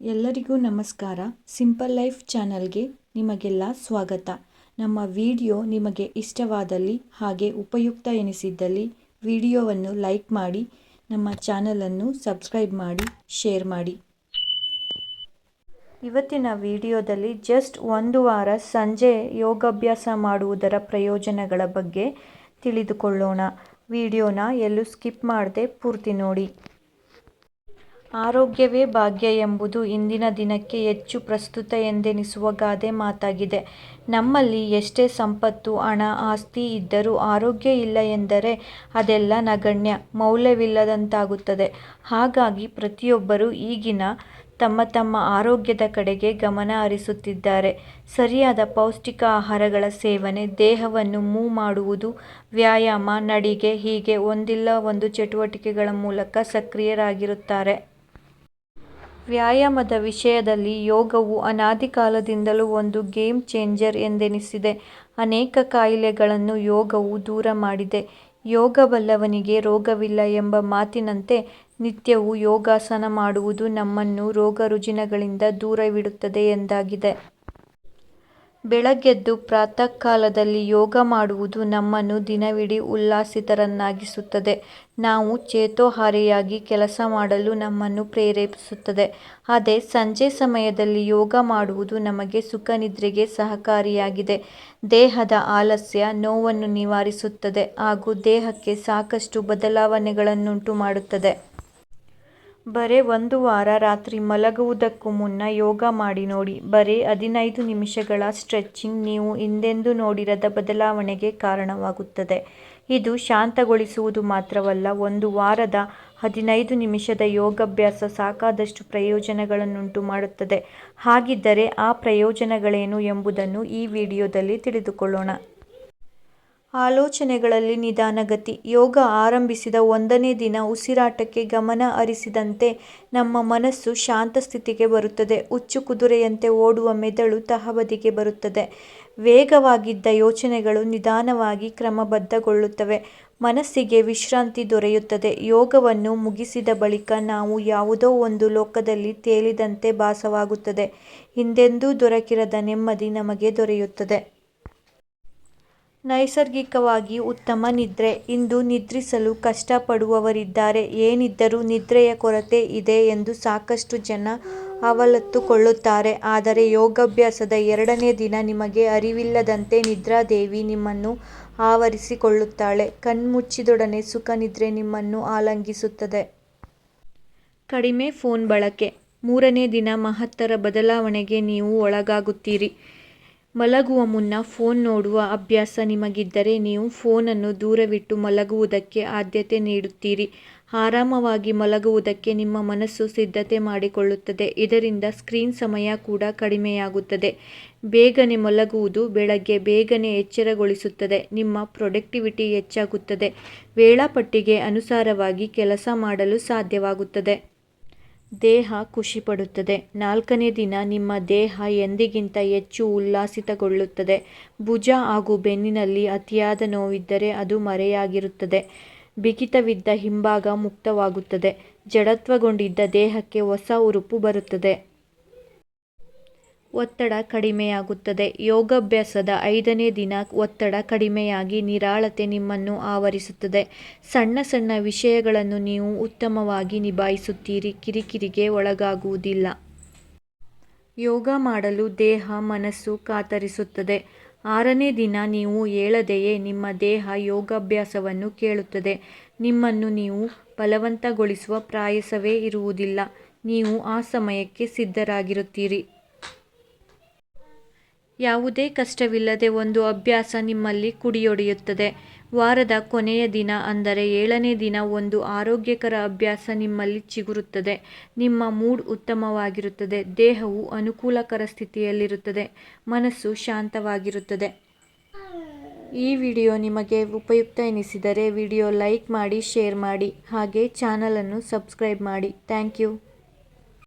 ಎಲ್ಲರಿಗೂ ನಮಸ್ಕಾರ. Simple life ಚಾನಲ್ಗೆ ನಿಮಗೆಲ್ಲ ಸ್ವಾಗತ. ನಮ್ಮ ವಿಡಿಯೋ ನಿಮಗೆ ಇಷ್ಟವಾದಲ್ಲಿ ಹಾಗೆ ಉಪಯುಕ್ತ ಎನಿಸಿದ್ದಲ್ಲಿ ವಿಡಿಯೋವನ್ನು ಲೈಕ್ ಮಾಡಿ, ನಮ್ಮ ಚಾನಲನ್ನು ಸಬ್ಸ್ಕ್ರೈಬ್ ಮಾಡಿ, ಶೇರ್ ಮಾಡಿ. ಇವತ್ತಿನ ವಿಡಿಯೋದಲ್ಲಿ ಜಸ್ಟ್ ಒಂದು ವಾರ ಸಂಜೆ ಯೋಗಾಭ್ಯಾಸ ಮಾಡುವುದರ ಪ್ರಯೋಜನಗಳ ಬಗ್ಗೆ ತಿಳಿದುಕೊಳ್ಳೋಣ. ವಿಡಿಯೋನ ಎಲ್ಲೂ ಸ್ಕಿಪ್ ಮಾಡದೆ ಪೂರ್ತಿ ನೋಡಿ. ಆರೋಗ್ಯವೇ ಭಾಗ್ಯ ಎಂಬುದು ಇಂದಿನ ದಿನಕ್ಕೆ ಹೆಚ್ಚು ಪ್ರಸ್ತುತ ಎಂದೆನಿಸುವ ಗಾದೆ ಮಾತಾಗಿದೆ. ನಮ್ಮಲ್ಲಿ ಎಷ್ಟೇ ಸಂಪತ್ತು, ಹಣ, ಆಸ್ತಿ ಇದ್ದರೂ ಆರೋಗ್ಯ ಇಲ್ಲ ಎಂದರೆ ಅದೆಲ್ಲ ನಗಣ್ಯ, ಮೌಲ್ಯವಿಲ್ಲದಂತಾಗುತ್ತದೆ. ಹಾಗಾಗಿ ಪ್ರತಿಯೊಬ್ಬರೂ ಈಗಿನ ತಮ್ಮ ತಮ್ಮ ಆರೋಗ್ಯದ ಕಡೆಗೆ ಗಮನ ಹರಿಸುತ್ತಿದ್ದಾರೆ. ಸರಿಯಾದ ಪೌಷ್ಟಿಕ ಆಹಾರಗಳ ಸೇವನೆ, ದೇಹವನ್ನು ಮೂವ್ ಮಾಡುವುದು, ವ್ಯಾಯಾಮ, ನಡಿಗೆ ಹೀಗೆ ಒಂದಿಲ್ಲ ಒಂದು ಚಟುವಟಿಕೆಗಳ ಮೂಲಕ ಸಕ್ರಿಯರಾಗಿರುತ್ತಾರೆ. ವ್ಯಾಯಾಮದ ವಿಷಯದಲ್ಲಿ ಯೋಗವು ಅನಾದಿ ಕಾಲದಿಂದಲೂ ಒಂದು ಗೇಮ್ ಚೇಂಜರ್ ಎಂದೆನಿಸಿದೆ. ಅನೇಕ ಕಾಯಿಲೆಗಳನ್ನು ಯೋಗವು ದೂರ ಮಾಡಿದೆ. ಯೋಗ ಬಲ್ಲವನಿಗೆ ರೋಗವಿಲ್ಲ ಎಂಬ ಮಾತಿನಂತೆ ನಿತ್ಯವೂ ಯೋಗಾಸನ ಮಾಡುವುದು ನಮ್ಮನ್ನು ರೋಗ ರುಜಿನಗಳಿಂದ ದೂರವಿಡುತ್ತದೆ ಎಂದಾಗಿದೆ. ಬೆಳಗ್ಗೆದ್ದು ಪ್ರಾತಃ ಕಾಲದಲ್ಲಿ ಯೋಗ ಮಾಡುವುದು ನಮ್ಮನ್ನು ದಿನವಿಡೀ ಉಲ್ಲಾಸಿತರನ್ನಾಗಿಸುತ್ತದೆ. ನಾವು ಚೇತೋಹಾರಿಯಾಗಿ ಕೆಲಸ ಮಾಡಲು ನಮ್ಮನ್ನು ಪ್ರೇರೇಪಿಸುತ್ತದೆ. ಅದೇ ಸಂಜೆ ಸಮಯದಲ್ಲಿ ಯೋಗ ಮಾಡುವುದು ನಮಗೆ ಸುಖ ನಿದ್ರೆಗೆ ಸಹಕಾರಿಯಾಗಿದೆ. ದೇಹದ ಆಲಸ್ಯ ನೋವನ್ನು ನಿವಾರಿಸುತ್ತದೆ ಹಾಗೂ ದೇಹಕ್ಕೆ ಸಾಕಷ್ಟು ಬದಲಾವಣೆಗಳನ್ನುಂಟು ಮಾಡುತ್ತದೆ. ಬರೇ ಒಂದು ವಾರ ರಾತ್ರಿ ಮಲಗುವುದಕ್ಕೂ ಮುನ್ನ ಯೋಗ ಮಾಡಿ ನೋಡಿ. ಬರೇ ಹದಿನೈದು ನಿಮಿಷಗಳ ಸ್ಟ್ರೆಚಿಂಗ್ ನೀವು ಹಿಂದೆಂದೂ ನೋಡಿರದ ಬದಲಾವಣೆಗೆ ಕಾರಣವಾಗುತ್ತದೆ. ಇದು ಶಾಂತಗೊಳಿಸುವುದು ಮಾತ್ರವಲ್ಲ, ಒಂದು ವಾರದ ಹದಿನೈದು ನಿಮಿಷದ ಯೋಗಾಭ್ಯಾಸ ಸಾಕಾದಷ್ಟು ಪ್ರಯೋಜನಗಳನ್ನುಂಟು ಮಾಡುತ್ತದೆ. ಹಾಗಿದ್ದರೆ ಆ ಪ್ರಯೋಜನಗಳೇನು ಎಂಬುದನ್ನು ಈ ವಿಡಿಯೋದಲ್ಲಿ ತಿಳಿದುಕೊಳ್ಳೋಣ. ಆಲೋಚನೆಗಳಲ್ಲಿ ನಿಧಾನಗತಿ ಯೋಗ ಆರಂಭಿಸಿದ ಒಂದನೇ ದಿನ ಉಸಿರಾಟಕ್ಕೆ ಗಮನ ಹರಿಸಿದಂತೆ ನಮ್ಮ ಮನಸ್ಸು ಶಾಂತ ಸ್ಥಿತಿಗೆ ಬರುತ್ತದೆ. ಉಚ್ಚು ಕುದುರೆಯಂತೆ ಓಡುವ ಮೆದುಳು ತಹಬದಿಗೆ ಬರುತ್ತದೆ. ವೇಗವಾಗಿದ್ದ ಯೋಚನೆಗಳು ನಿಧಾನವಾಗಿ ಕ್ರಮಬದ್ಧಗೊಳ್ಳುತ್ತವೆ. ಮನಸ್ಸಿಗೆ ವಿಶ್ರಾಂತಿ ದೊರೆಯುತ್ತದೆ. ಯೋಗವನ್ನು ಮುಗಿಸಿದ ಬಳಿಕ ನಾವು ಯಾವುದೋ ಒಂದು ಲೋಕದಲ್ಲಿ ತೇಲಿದಂತೆ ಭಾಸವಾಗುತ್ತದೆ. ಹಿಂದೆಂದೂ ದೊರಕಿರದ ನೆಮ್ಮದಿ ನಮಗೆ ದೊರೆಯುತ್ತದೆ. ನೈಸರ್ಗಿಕವಾಗಿ ಉತ್ತಮ ನಿದ್ರೆ. ಇಂದು ನಿದ್ರಿಸಲು ಕಷ್ಟಪಡುವವರಿದ್ದಾರೆ. ಏನಿದ್ದರೂ ನಿದ್ರೆಯ ಕೊರತೆ ಇದೆ ಎಂದು ಸಾಕಷ್ಟು ಜನ ಅವಲತ್ತುಕೊಳ್ಳುತ್ತಾರೆ. ಆದರೆ ಯೋಗಾಭ್ಯಾಸದ ಎರಡನೇ ದಿನ ನಿಮಗೆ ಅರಿವಿಲ್ಲದಂತೆ ನಿದ್ರಾದೇವಿ ನಿಮ್ಮನ್ನು ಆವರಿಸಿಕೊಳ್ಳುತ್ತಾಳೆ. ಕಣ್ಮುಚ್ಚಿದೊಡನೆ ಸುಖ ನಿದ್ರೆ ನಿಮ್ಮನ್ನು ಆಲಂಗಿಸುತ್ತದೆ. ಕಡಿಮೆ ಫೋನ್ ಬಳಕೆ. ಮೂರನೇ ದಿನ ಮಹತ್ತರ ಬದಲಾವಣೆಗೆ ನೀವು ಒಳಗಾಗುತ್ತೀರಿ. ಮಲಗುವ ಮುನ್ನ ಫೋನ್ ನೋಡುವ ಅಭ್ಯಾಸ ನಿಮಗಿದ್ದರೆ ನೀವು ಫೋನನ್ನು ದೂರವಿಟ್ಟು ಮಲಗುವುದಕ್ಕೆ ಆದ್ಯತೆ ನೀಡುತ್ತೀರಿ. ಆರಾಮವಾಗಿ ಮಲಗುವುದಕ್ಕೆ ನಿಮ್ಮ ಮನಸ್ಸು ಸಿದ್ಧತೆ ಮಾಡಿಕೊಳ್ಳುತ್ತದೆ. ಇದರಿಂದ ಸ್ಕ್ರೀನ್ ಸಮಯ ಕೂಡ ಕಡಿಮೆಯಾಗುತ್ತದೆ. ಬೇಗನೆ ಮಲಗುವುದು ಬೆಳಗ್ಗೆ ಬೇಗನೆ ಎಚ್ಚರಗೊಳಿಸುತ್ತದೆ. ನಿಮ್ಮ ಪ್ರೊಡಕ್ಟಿವಿಟಿ ಹೆಚ್ಚಾಗುತ್ತದೆ. ವೇಳಾಪಟ್ಟಿಗೆ ಅನುಸಾರವಾಗಿ ಕೆಲಸ ಮಾಡಲು ಸಾಧ್ಯವಾಗುತ್ತದೆ. ದೇಹ ಖುಷಿಪಡುತ್ತದೆ. ನಾಲ್ಕನೇ ದಿನ ನಿಮ್ಮ ದೇಹ ಎಂದಿಗಿಂತ ಹೆಚ್ಚು ಉಲ್ಲಾಸಿತಗೊಳ್ಳುತ್ತದೆ. ಭುಜ ಹಾಗೂ ಬೆನ್ನಿನಲ್ಲಿ ಅತಿಯಾದ ನೋವಿದ್ದರೆ ಅದು ಮರೆಯಾಗಿರುತ್ತದೆ. ಬಿಗಿತವಿದ್ದ ಹಿಂಭಾಗ ಮುಕ್ತವಾಗುತ್ತದೆ. ಜಡತ್ವಗೊಂಡಿದ್ದ ದೇಹಕ್ಕೆ ಹೊಸ ಉರುಪು ಬರುತ್ತದೆ. ಒತ್ತಡ ಕಡಿಮೆಯಾಗುತ್ತದೆ. ಯೋಗಾಭ್ಯಾಸದ ಐದನೇ ದಿನ ಒತ್ತಡ ಕಡಿಮೆಯಾಗಿ ನಿರಾಳತೆ ನಿಮ್ಮನ್ನು ಆವರಿಸುತ್ತದೆ. ಸಣ್ಣ ಸಣ್ಣ ವಿಷಯಗಳನ್ನು ನೀವು ಉತ್ತಮವಾಗಿ ನಿಭಾಯಿಸುತ್ತೀರಿ. ಕಿರಿಕಿರಿಗೆ ಒಳಗಾಗುವುದಿಲ್ಲ. ಯೋಗ ಮಾಡಲು ದೇಹ, ಮನಸ್ಸು ಕಾತರಿಸುತ್ತದೆ. ಆರನೇ ದಿನ ನೀವು ಹೇಳದೆಯೇ ನಿಮ್ಮ ದೇಹ ಯೋಗಾಭ್ಯಾಸವನ್ನು ಕೇಳುತ್ತದೆ. ನಿಮ್ಮನ್ನು ನೀವು ಬಲವಂತಗೊಳಿಸುವ ಪ್ರಾಯಸವೇ ಇರುವುದಿಲ್ಲ. ನೀವು ಆ ಸಮಯಕ್ಕೆ ಸಿದ್ಧರಾಗಿರುತ್ತೀರಿ. ಯಾವುದೇ ಕಷ್ಟವಿಲ್ಲದೆ ಒಂದು ಅಭ್ಯಾಸ ನಿಮ್ಮಲ್ಲಿ ಕುಡಿಯೊಡೆಯುತ್ತದೆ. ವಾರದ ಕೊನೆಯ ದಿನ ಅಂದರೆ ಏಳನೇ ದಿನ ಒಂದು ಆರೋಗ್ಯಕರ ಅಭ್ಯಾಸ ನಿಮ್ಮಲ್ಲಿ ಚಿಗುರುತ್ತದೆ. ನಿಮ್ಮ ಮೂಡ್ ಉತ್ತಮವಾಗಿರುತ್ತದೆ. ದೇಹವು ಅನುಕೂಲಕರ ಸ್ಥಿತಿಯಲ್ಲಿರುತ್ತದೆ. ಮನಸ್ಸು ಶಾಂತವಾಗಿರುತ್ತದೆ. ಈ ವಿಡಿಯೋ ನಿಮಗೆ ಉಪಯುಕ್ತ ಎನಿಸಿದರೆ ವಿಡಿಯೋ ಲೈಕ್ ಮಾಡಿ, ಶೇರ್ ಮಾಡಿ, ಹಾಗೆ ಚಾನಲನ್ನು ಸಬ್ಸ್ಕ್ರೈಬ್ ಮಾಡಿ. Thank you.